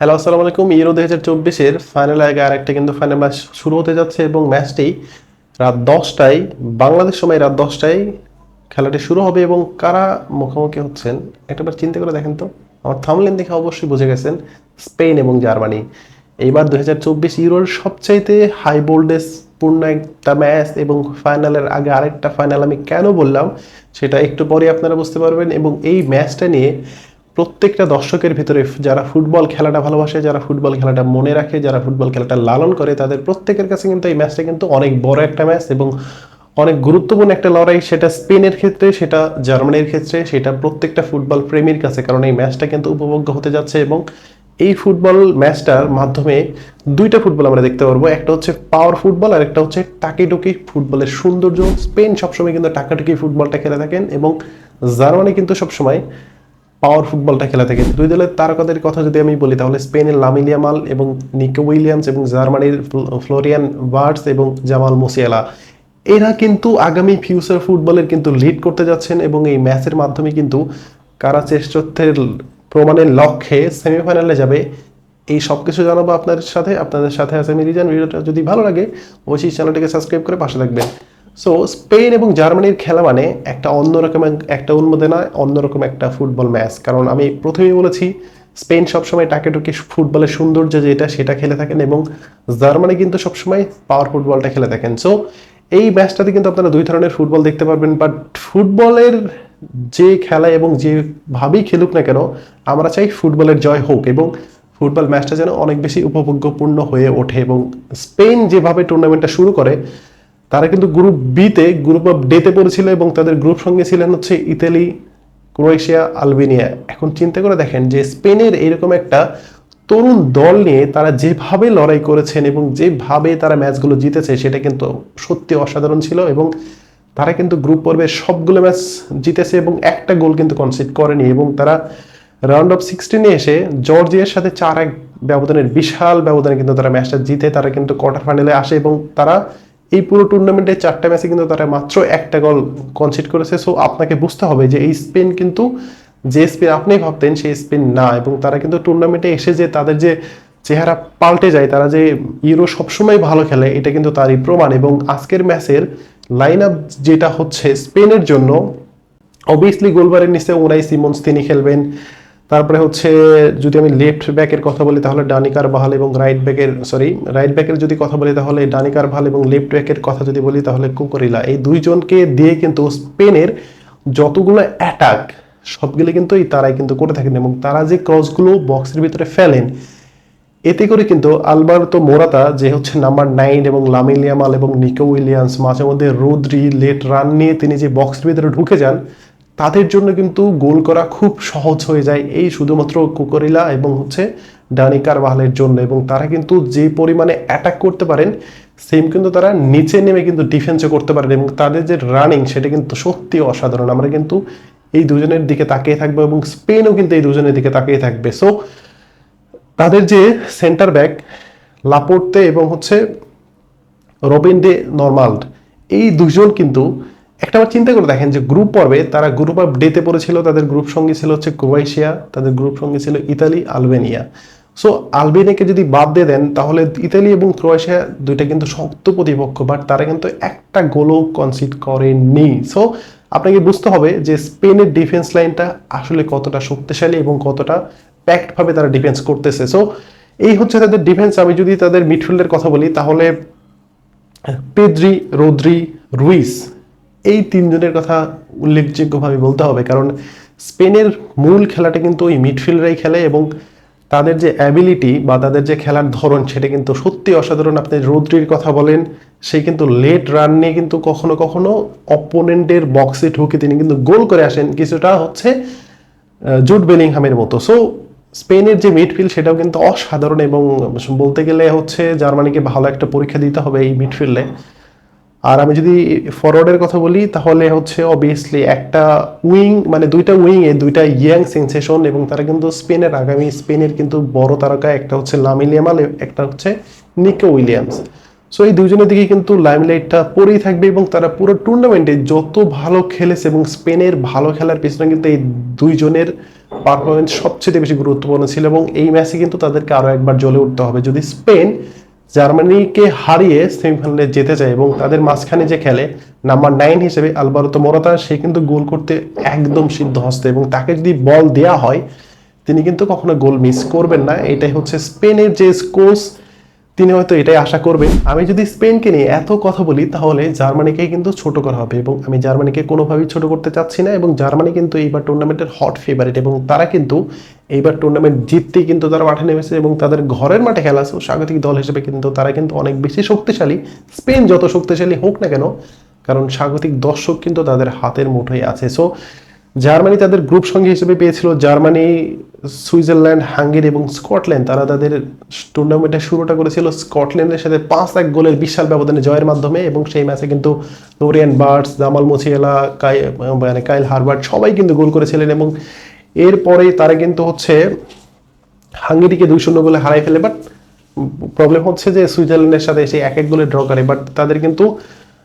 Hello আসসালামু আলাইকুম। Euro দুই হাজার চব্বিশের ফাইনাল আগে আর একটা কিন্তু ফাইনাল ম্যাচ শুরু হতে যাচ্ছে এবং ম্যাচটি রাত দশটায়, বাংলাদেশ সময় রাত দশটায় খেলাটি শুরু হবে এবং কারা মুখোমুখি হচ্ছেন একটাবার চিন্তা করে দেখেন তো। আমার থামলেন দেখে অবশ্যই বুঝে গেছেন স্পেন এবং জার্মানি। এইবার দুই হাজার চব্বিশ ইউরোর সবচাইতে হাই ভোল্টেজ পূর্ণ একটা ম্যাচ এবং ফাইনালের আগে আরেকটা ফাইনাল আমি কেন বললাম, সেটা একটু পরে আপনারা বুঝতে পারবেন এবং এই ম্যাচটা নিয়ে প্রত্যেকটা দর্শকের ভিতরে যারা ফুটবল খেলাটা ভালোবাসে, যারা ফুটবল খেলাটা মনে রাখে, যারা ফুটবল খেলাটা লালন করে, তাদের প্রত্যেকের কাছে কিন্তু এই ম্যাচটা কিন্তু অনেক বড় একটা ম্যাচ এবং অনেক গুরুত্বপূর্ণ একটা লড়াই। সেটা স্পেনের ক্ষেত্রে, সেটা জার্মানির ক্ষেত্রে, সেটা প্রত্যেকটা ফুটবল প্রেমীর কাছে, কারণ এই ম্যাচটা কিন্তু উপভোগ্য হতে যাচ্ছে এবং এই ফুটবল ম্যাচটার মাধ্যমে দুইটা ফুটবল আমরা দেখতে পারব। একটা হচ্ছে পাওয়ার ফুটবল আর একটা হচ্ছে টাকিটুকি ফুটবলের সৌন্দর্য। স্পেন সবসময় কিন্তু টাকাটুকি ফুটবলটা খেলে থাকেন এবং জার্মানি কিন্তু সবসময় পাওয়ার ফুটবলটা খেলা থাকে। দুই দলের তারকাদের কথা যদি আমি বলি, তাহলে স্পেনের লামিলিয়ামাল এবং নিকো উইলিয়ামস এবং জার্মানির ফ্লোরিয়ান ওয়ার্ডস এবং জামাল মুসিয়ালা, এরা কিন্তু আগামী ফিউচার ফুটবলের কিন্তু লিড করতে যাচ্ছেন এবং এই ম্যাচের মাধ্যমে কিন্তু কারা শ্রেষ্ঠত্বের প্রমাণের লক্ষ্যে সেমিফাইনালে যাবে, এই সব কিছু জানাব আপনাদের সাথে। আপনাদের সাথে আছে আমি রিজান ভিডিওটা যদি ভালো লাগে, অবশ্যই চ্যানেলটিকে সাবস্ক্রাইব করে পাশে থাকবেন। সো স্পেন এবং জার্মানির খেলা মানে একটা অন্যরকম এক- একটা উন্মোদনা অন্যরকম একটা ফুটবল ম্যাচ। কারণ আমি প্রথমেই বলেছি, স্পেন সবসময় টাকে টুকে ফুটবলের সৌন্দর্য যেটা, সেটা খেলে থাকেন এবং জার্মানি কিন্তু সবসময় পাওয়ার ফুটবলটা খেলে থাকেন। সো এই ম্যাচটাতে কিন্তু আপনারা দুই ধরনের ফুটবল দেখতে পারবেন বাট ফুটবলের যে খেলা এবং যেভাবেই খেলুক না কেন, আমরা চাই ফুটবলের জয় হোক এবং ফুটবল ম্যাচটা যেন অনেক বেশি উপভোগ্যপূর্ণ হয়ে ওঠে এবং স্পেন যেভাবে টুর্নামেন্টটা শুরু করে তারা কিন্তু গ্রুপ বিতে গ্রুপ অফ ডেতে পড়েছিল এবং তাদের গ্রুপ সঙ্গে ছিলেন হচ্ছে ইতালি, ক্রোয়েশিয়া, আলবেনিয়া। এখন চিন্তা করে দেখেন যে স্পেনের এরকম একটা তরুণ দল নিয়ে তারা যেভাবে লড়াই করেছেন এবং যেভাবে তারা ম্যাচগুলো জিতেছে, সেটা কিন্তু সত্যি অসাধারণ ছিল এবং তারা কিন্তু গ্রুপ পর্বে সবগুলো ম্যাচ জিতেছে এবং একটা গোল কিন্তু কনসিড করেনি এবং তারা রাউন্ড অফ সিক্সটিনে এসে জর্জিয়ার সাথে চার এক ব্যবধানের বিশাল ব্যবধানে কিন্তু তারা ম্যাচটা জিতে তারা কিন্তু কোয়ার্টার ফাইনালে আসে এবং তারা এই পুরো টুর্নামেন্টে চারটা ম্যাচে কিন্তু তারা মাত্র একটা গোল কনসিড করেছে সো আপনাকে বুঝতে হবে যে এই স্পেন কিন্তু যে স্পেন আপনি ভাবতেন সেই স্পেন না, এবং তারা কিন্তু টুর্নামেন্টে এসে যে তাদের যে চেহারা পাল্টে যায়, তারা যে ইউরো সবসময় ভালো খেলে, এটা কিন্তু তারই প্রমাণ। এবং আজকের ম্যাচের লাইন আপ যেটা হচ্ছে স্পেনের জন্য অবভিয়াসলি গোলবারের নিচে ওনাই সিমন্স, তিনি খেলবেন। তারপরে হচ্ছে যদি আমি লেফট ব্যাকের কথা বলি, তাহলে ডানিকার বাহাল এবং রাইট ব্যাকের সরি রাইট ব্যাকের যদি কথা বলি, তাহলে ডানিকার বাহাল এবং লেফট ব্যাকের কথা যদি বলি, তাহলে কুকরিলা। এই দুইজনকে দিয়ে কিন্তু স্পেনের যতগুলো অ্যাটাক সবগুলো কিন্তু এই তারাই কিন্তু করে থাকেন এবং তারা যে ক্রসগুলো বক্সের ভিতরে ফেলেন, এতে করে কিন্তু আলবার্তো মোরাতা, যে হচ্ছে নাম্বার নাইন এবং লামিলিয়ামাল এবং নিকো উইলিয়ামস, মাঝে মধ্যে রোদ্রি লেট রান নিয়ে তিনি যে বক্সের ভিতরে ঢুকে যান তাদের জন্য কিন্তু গোল করা খুব সহজ হয়ে যায়। এই শুধুমাত্র কুকরিলা এবং হচ্ছে ডানিকার বাহালের জন্য এবং তারা কিন্তু যে পরিমাণে অ্যাটাক করতে পারেন সেম কিন্তু তারা নিচে নেমে কিন্তু ডিফেন্সও করতে পারেন এবং তাদের যে রানিং সেটা কিন্তু সত্যি অসাধারণ। আমরা কিন্তু এই দুজনের দিকে তাকিয়ে থাকব এবং স্পেনও কিন্তু এই দুজনের দিকে তাকিয়ে থাকবে। সো তাদের যে সেন্টার ব্যাক লাপোর্তে এবং হচ্ছে রবিন ডে নর্মাল্ড, এই দুজন কিন্তু একটা বার চিন্তা করে দেখেন যে গ্রুপ পর্বে তারা গ্রুপ অফ ডেতে পড়েছিল, তাদের গ্রুপ সঙ্গী ছিল হচ্ছে ক্রোয়েশিয়া, তাদের গ্রুপ সঙ্গী ছিল ইতালি, আলবেনিয়া। সো আলবেনিয়াকে যদি বাদ দিয়ে দেন, তাহলে ইতালি এবং ক্রোয়েশিয়া দুইটা কিন্তু শক্ত প্রতিপক্ষ বাট তারা কিন্তু একটা গোলও কনসিড করেনি সো আপনাকে বুঝতে হবে যে স্পেনের ডিফেন্স লাইনটা আসলে কতটা শক্তিশালী এবং কতটা প্যাক্ট ভাবে তারা ডিফেন্স করতেছে। সো এই হচ্ছে তাদের ডিফেন্স আমি যদি তাদের মিডফিল্ডের কথা বলি, তাহলে পেদ্রি, রোদ্রি, রুইস এই তিনজনের কথা উল্লেখযোগ্যভাবে বলতে হবে। কারণ স্পেনের মূল খেলাটা কিন্তু ওই মিডফিল্ডরাই খেলে এবং তাদের যে অ্যাবিলিটি বা তাদের যে খেলার ধরন সেটা কিন্তু সত্যি অসাধারণ। আপনি রোদ্রির কথা বলেন সে কিন্তু লেট রান নিয়ে কিন্তু কখনো কখনো অপোনেন্টের বক্সে ঢুকে তিনি কিন্তু গোল করে আসেন। কিছুটা হচ্ছে জুট বেলিংহামের মতো। সো স্পেনের যে মিডফিল্ড সেটাও কিন্তু অসাধারণ এবং বলতে গেলে হচ্ছে জার্মানিকে ভালো একটা পরীক্ষা দিতে হবে এই মিডফিল্ডে। আর আমি যদি ফরওয়ার্ডের কথা বলি, তাহলে হচ্ছে অবভিয়াসলি একটা উইং মানে দুইটা উইং এ দুইটা ইয়াং সেন্সেশন এবং তারা কিন্তু স্পেনের আগামী স্পেনের কিন্তু বড় তারকা, একটা হচ্ছে লামিলিয়ামাল একটা হচ্ছে নিকো উইলিয়ামস। সো এই দুজনের দিকে কিন্তু লাইমলাইটটা পরেই থাকবে এবং তারা পুরো টুর্নামেন্টে যত ভালো খেলেছে এবং স্পেনের ভালো খেলার পিছনে কিন্তু এই দুইজনের পারফরমেন্স সবচেয়ে বেশি গুরুত্বপূর্ণ ছিল এবং এই ম্যাচে কিন্তু তাদেরকে আরও একবার জ্বলে উঠতে হবে। যদি স্পেন জার্মানিকে হারিয়ে সেমিফাইনালে যেতে চায় এবং তাদের মাঝখানে যে খেলে নাম্বার নাইন হিসেবে আলবারতো মোরাতা, সে কিন্তু গোল করতে একদম সিদ্ধ হস্তে এবং তাকে যদি বল দেওয়া হয়, তিনি কিন্তু কখনো গোল মিস করবেন না। এটাই হচ্ছে স্পেনের যে কোচ তিনি হয়তো এটাই আশা করবেন। আমি যদি স্পেনকে নিয়ে এত কথা বলি, তাহলে জার্মানিকে কিন্তু ছোট করা হবে এবং আমি জার্মানিকে কোনোভাবেই ছোট করতে চাচ্ছি না এবং জার্মানি কিন্তু এইবার টুর্নামেন্টের হট ফেভারিট এবং তারা কিন্তু এইবার টুর্নামেন্ট জিততেই কিন্তু তারা মাঠে নেমেছে এবং তাদের ঘরের মাঠে খেলা স্বাগতিক দল হিসেবে কিন্তু তারা কিন্তু অনেক বেশি শক্তিশালী। স্পেন যত শক্তিশালী হোক না কেন, কারণ স্বাগতিক দর্শক কিন্তু তাদের হাতের মুঠোয় আছে। সো জার্মানি তাদের গ্রুপ সঙ্গী হিসেবে পেয়েছিল। জার্মানি সুইজারল্যান্ড, হাঙ্গেরি এবং স্কটল্যান্ড, তারা তাদের টুর্নামেন্টের শুরুটা করেছিল স্কটল্যান্ডের সাথে পাঁচ এক গোলের বিশাল ব্যবধানে জয়ের মাধ্যমে এবং সেই ম্যাচে কিন্তু লোরিয়ান বার্ডস জামাল মুছিয়েলা কাই মানে কাইল হারবার্ট সবাই কিন্তু গোল করেছিলেন এবং এরপরে তারা কিন্তু হচ্ছে হাঙ্গেরিকে দুই শূন্য গোলে হারাই ফেলে বাট প্রবলেম হচ্ছে যে সুইজারল্যান্ডের সাথে সেই এক এক গোলে ড্র করে বাট তাদের কিন্তু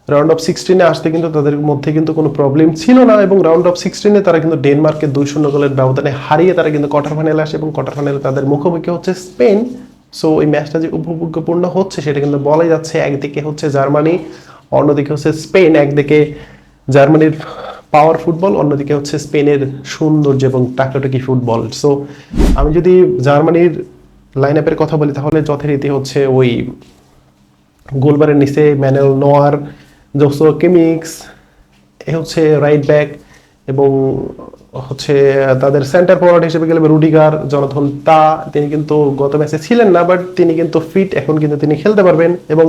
রাউন্ড অফ সিক্সটিনে আসতে কিন্তু তাদের মধ্যে কিন্তু কোনো প্রবলেম ছিল না এবং রাউন্ড অফ সিক্সটিনে তারা কিন্তু ডেনমার্কে দুই শূন্য গোলের ব্যবধানে হারিয়ে তারা কিন্তু কোয়ার্টার ফাইনালে আসে এবং কোয়ার্টার ফাইনালে তাদের মুখোমুখি হচ্ছে স্পেন সো এই ম্যাচটা যে উপভোগ্যপূর্ণ হচ্ছে সেটা কিন্তু বলাই যাচ্ছে, একদিকে হচ্ছে জার্মানি, অন্যদিকে হচ্ছে স্পেন একদিকে জার্মানির পাওয়ার ফুটবল অন্যদিকে হচ্ছে স্পেনের সৌন্দর্য এবং টাকাটুকি ফুটবল সো আমি যদি জার্মানির লাইন আপের কথা বলি, তাহলে যথারীতি হচ্ছে ওই গোলবারের নিচে ম্যানেল নোয়ার জোসো কেমিক্স হচ্ছে রাইট ব্যাক এবং হচ্ছে তাদের সেন্টার ফরওয়ার্ড হিসেবে গেলে রুডিগার, জনথন তা, তিনি কিন্তু গত ম্যাচে ছিলেন না, বাট তিনি কিন্তু ফিট, এখন কিন্তু তিনি খেলতে পারবেন এবং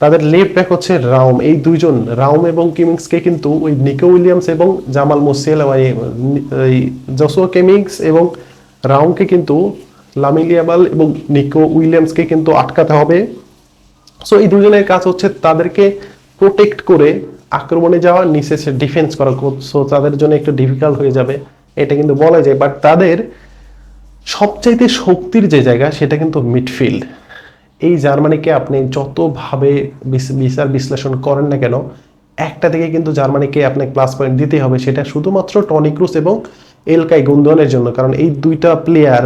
তাদের লেফট ব্যাক হচ্ছে রাউম। এই দুইজন, রাউম এবং কিমিংসকে কিন্তু ওই নিকো উইলিয়ামস এবং জামাল মুসেল মানে জসো কেমিংস এবং রাউমকে কিন্তু লামিলিয়ামাল এবং নিকো উইলিয়ামসকে কিন্তু আটকাতে হবে। সো এই দুজনের কাজ হচ্ছে তাদেরকে প্রোটেক্ট করে আক্রমণে যাওয়া, নিচে ডিফেন্স করা সো তাদের জন্য একটু ডিফিকাল্ট হয়ে যাবে। এটা কিন্তু বলা যায় বাট তাদের সবচাইতে শক্তির যে জায়গা, সেটা কিন্তু মিডফিল্ড এই জার্মানিকে আপনি যতভাবে বিচার বিশ্লেষণ করেন না কেন, একটা থেকে কিন্তু জার্মানিকে আপনাকে প্লাস পয়েন্ট দিতে হবে, সেটা শুধুমাত্র টনি ক্রুস এবং এলকাই গুন্দনের জন্য, কারণ এই দুইটা প্লেয়ার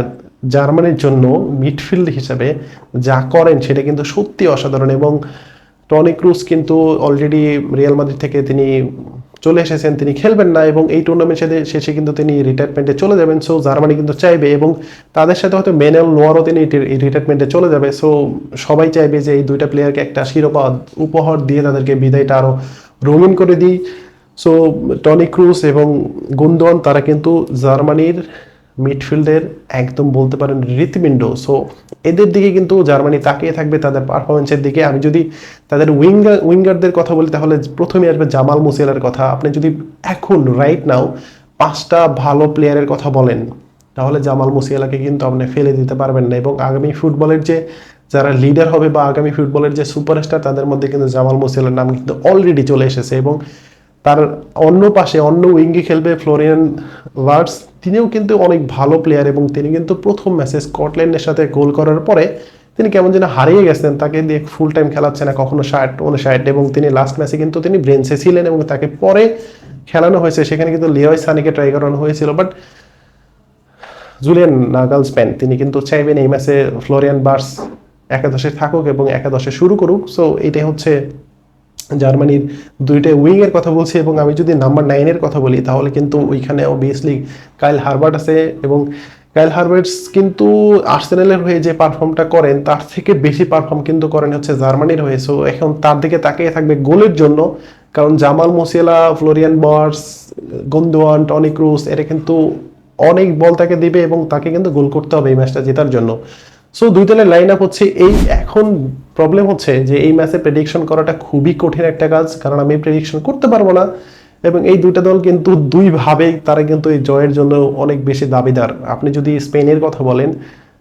জার্মানির জন্য মিডফিল্ড হিসাবে যা করেন, সেটা কিন্তু সত্যি অসাধারণ এবং টনি ক্রুজ কিন্তু অলরেডি রিয়াল মাদ্রিদ থেকে তিনি চলে এসেছেন, তিনি খেলবেন না এবং এই টুর্নামেন্ট শেষে কিন্তু তিনি রিটায়ারমেন্টে চলে যাবেন। সো জার্মানি কিন্তু চাইবে এবং তাদের সাথে হয়তো মেনেল নোয়ারও তিনি রিটায়ারমেন্টে চলে যাবে। সো সবাই চাইবে যে এই দুইটা প্লেয়ারকে একটা শিরোপা উপহার দিয়ে তাদেরকে বিদায়টা আরও রঙিন করে দিই। সো টনি ক্রুজ এবং গুন্দন তারা কিন্তু জার্মানির মিডফিল্ডের একদম বলতে পারেন হৃৎপিণ্ড সো এদের দিকে কিন্তু জার্মানি তাকিয়ে থাকবে তাদের পারফরমেন্সের দিকে। আমি যদি তাদের উইঙ্গার উইঙ্গারদের কথা বলি, তাহলে প্রথমে আসবে জামাল মুসিয়ালার কথা। আপনি যদি এখন রাইট নাও পাঁচটা ভালো প্লেয়ারের কথা বলেন, তাহলে জামাল মুসিয়ালাকে কিন্তু আপনি ফেলে দিতে পারবেন না। এবং আগামী ফুটবলের যে যারা লিডার হবে বা আগামী ফুটবলের যে সুপারস্টার তাদের মধ্যে কিন্তু জামাল মুসিয়ালার নাম কিন্তু অলরেডি চলে এসেছে। এবং তার অন্য পাশে, অন্য উইঙ্গে খেলবে ফ্লোরিয়ান ওয়ার্ডস তিনিও কিন্তু অনেক ভালো প্লেয়ার এবং তিনি কিন্তু প্রথম ম্যাচে স্কটল্যান্ডের সাথে গোল করার পরে তিনি কেমন যেন হারিয়ে গেছেন, তাকে দিয়ে ফুল টাইম খেলাচ্ছে না, কখনো ষাট ষাট এবং তিনি লাস্ট ম্যাচে কিন্তু তিনি ব্রেঞ্চে ছিলেন এবং তাকে পরে খেলানো হয়েছে। সেখানে কিন্তু লিওয় সানিকে ট্রাই করানো হয়েছিল বাট জুলিয়ান নাগালসপ্যান তিনি কিন্তু চাইবেন এই ম্যাচে ফ্লোরিয়ান বার্স একাদশে থাকুক এবং একাদশে শুরু করুক। সো এটাই হচ্ছে জার্মানির দুইটা উইংয়ের কথা বলছি এবং আমি যদি নাম্বার নাইনের কথা বলি, তাহলে কিন্তু ওইখানে অবভিয়াসলি কাইল হারবার্ট আছে এবং কাইল হারবার্টস কিন্তু আর্সেনালের হয়ে যে পারফর্মটা করেন, তার থেকে বেশি পারফর্ম কিন্তু করেন হচ্ছে জার্মানির হয়ে। সো এখন তার দিকে তাকিয়ে থাকবে গোলের জন্য, কারণ জামাল মোসিয়েলা, ফ্লোরিয়ান বর্স গন্দোয়ান টনি ক্রুস এরা কিন্তু অনেক বল তাকে দিবে এবং তাকে কিন্তু গোল করতে হবে এই ম্যাচটা জেতার জন্য। সো দুই দলের লাইন আপ হচ্ছে এই এখন প্রবলেম হচ্ছে যে এই ম্যাচে প্রেডিকশন করাটা খুবই কঠিন একটা কাজ, কারণ আমি প্রেডিকশন করতে পারব না। এবং এই দুইটা দল কিন্তু দুইভাবেই তারা কিন্তু এই জয়ের জন্য অনেক বেশি দাবিদার। আপনি যদি স্পেনের কথা বলেন,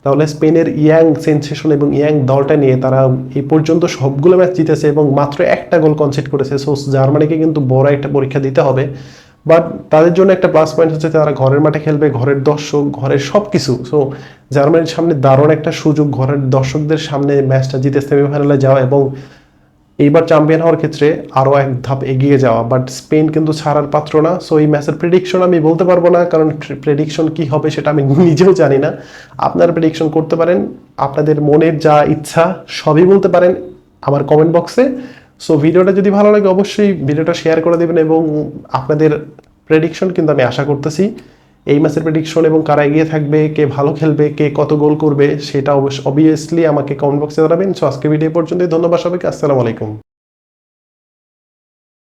তাহলে স্পেনের ইয়াং সেন্সেশন এবং ইয়াং দলটা নিয়ে তারা এই পর্যন্ত সবগুলো ম্যাচ জিতেছে এবং মাত্র একটা গোল কনসেপ্ট করেছে। সো জার্মানিকে কিন্তু বড় একটা পরীক্ষা দিতে হবে। বাট তাদের জন্য একটা প্লাস পয়েন্ট হচ্ছে তারা ঘরের মাঠে খেলবে, ঘরের দর্শক, ঘরের সব কিছু সো জার্মানির সামনে দারুণ একটা সুযোগ, ঘরের দর্শকদের সামনে ম্যাচটা জিতে সেমিফাইনালে যাওয়া এবং এইবার চ্যাম্পিয়ন হওয়ার ক্ষেত্রে আরও এক ধাপ এগিয়ে যাওয়া। বাট স্পেন কিন্তু ছাড়ার পাত্র না। সো এই ম্যাচের প্রেডিকশন আমি বলতে পারব না, কারণ প্রেডিকশন কি হবে সেটা আমি নিজেও জানি না। আপনারা প্রেডিকশন করতে পারেন। আপনাদের মনের যা ইচ্ছা, সবই বলতে পারেন। আমার কমেন্ট বক্সে সো ভিডিওটা যদি ভালো লাগে, অবশ্যই ভিডিওটা শেয়ার করে দেবেন এবং আপনাদের প্রেডিকশন কিন্তু আমি আশা করতেছি। এই ম্যাচের প্রেডিকশন এবং কারা এগিয়ে থাকবে, কে ভালো খেলবে, কে কত গোল করবে, সেটা অবশ্য অবভিয়াসলি আমাকে কমেন্ট বক্সে জানাবেন। সো আজকে ভিডিও পর্যন্তই। ধন্যবাদ সবাইকে। আসসালামু আলাইকুম।